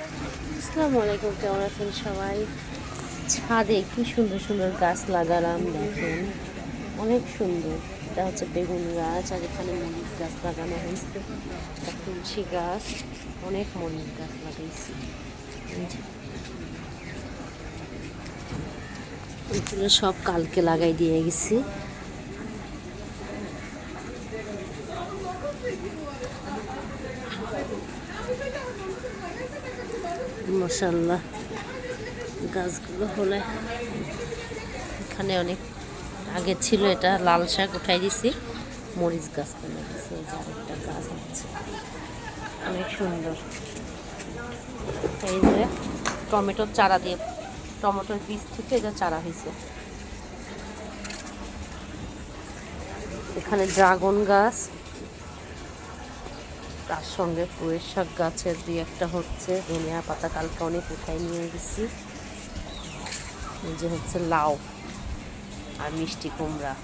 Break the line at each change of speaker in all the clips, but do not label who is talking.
আসসালামু আলাইকুম কেমন আছেন সবাই? ছাদে কি সুন্দর সুন্দর গাছ লাগালাম, দেখেন। অনেক সুন্দর। এটা হচ্ছে বেগুন গাছ, আর এখানে মরিচ গাছ লাগানো হয়েছে। তুলসী গাছ, অনেক মরিচ গাছ লাগাইছি। এগুলো সব কালকে লাগাই দিয়ে গেছি। মশাল্লাহ গাছগুলো হলে এখানে অনেক আগে ছিল এটা, লাল শাক উঠাই দিছি। মরিচ গাছ এই যে আরেকটা গাছ হচ্ছে অনেক সুন্দর। এই যে টমেটোর চারা দিয়ে, টমেটোর বীজ থেকে এটা চারা হয়েছে। এখানে ড্রাগন গাছ তার সঙ্গে পুয়ের শাক গাছের দুই একটা হচ্ছে। ধনিয়া পাতা কালকে অনেক উঠাই নিয়ে গেছি। এই যে হচ্ছে লাউ আর মিষ্টি কুমড়া।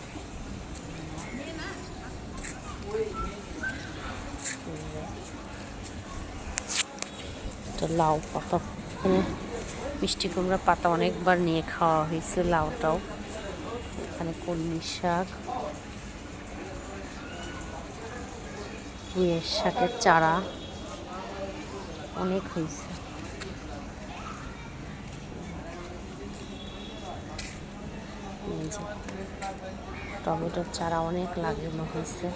লাউ পাতা। মিষ্টি কুমড়া পাতা অনেকবার নিয়ে খাওয়া হয়েছে লাউটাও। এখানে কলমি শাক। পুঁয়ের শাকের চারা অনেক হয়েছে। টমেটোর চারা অনেক লাগানো হয়েছে।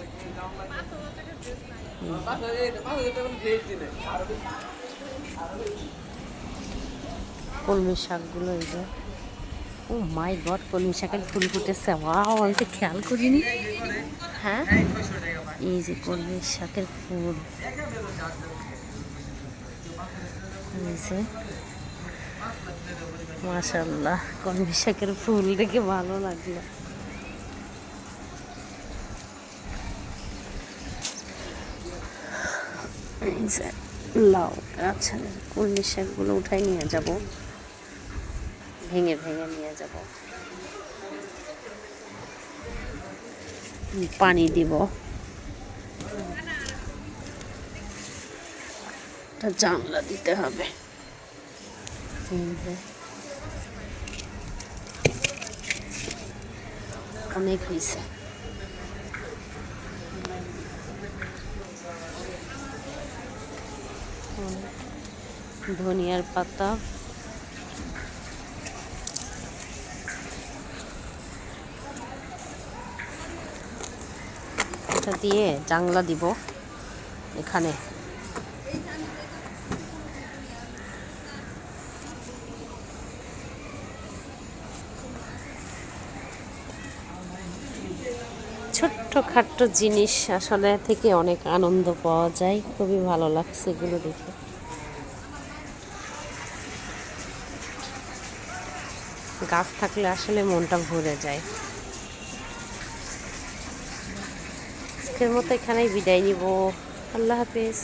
কলমি শাকগুলো এই যে। ও মাই গড কলমি শাকের ফুল ফুটেছে। ওয়াও আমি তো খেয়াল করিনি। হ্যাঁ? এই যে কলমি শাকের ফুল। এই যে। মাশাল্লাহ কলমি শাকের ফুল দেখে ভালো লাগল। লাউ আচ্ছা কলমি শাকগুলো উঠাই নিয়ে যাব। ভেঙে ভেঙে নিয়ে যাব। পানি দিব। জানলা দিতে হবে। অনেক হয়েছে। ধনিয়ার পাতা। এটা দিয়ে জাংলা দিব এখানে। ছোট্ট খাট্ট জিনিস আসলে থেকে অনেক আনন্দ পাওয়া যায়। খুবই ভালো লাগছে এগুলো দেখে। গাছ থাকলে আসলে মনটা ভরে যায়। আজকের মতো এখানেই বিদায় নিব। আল্লাহ হাফেজ।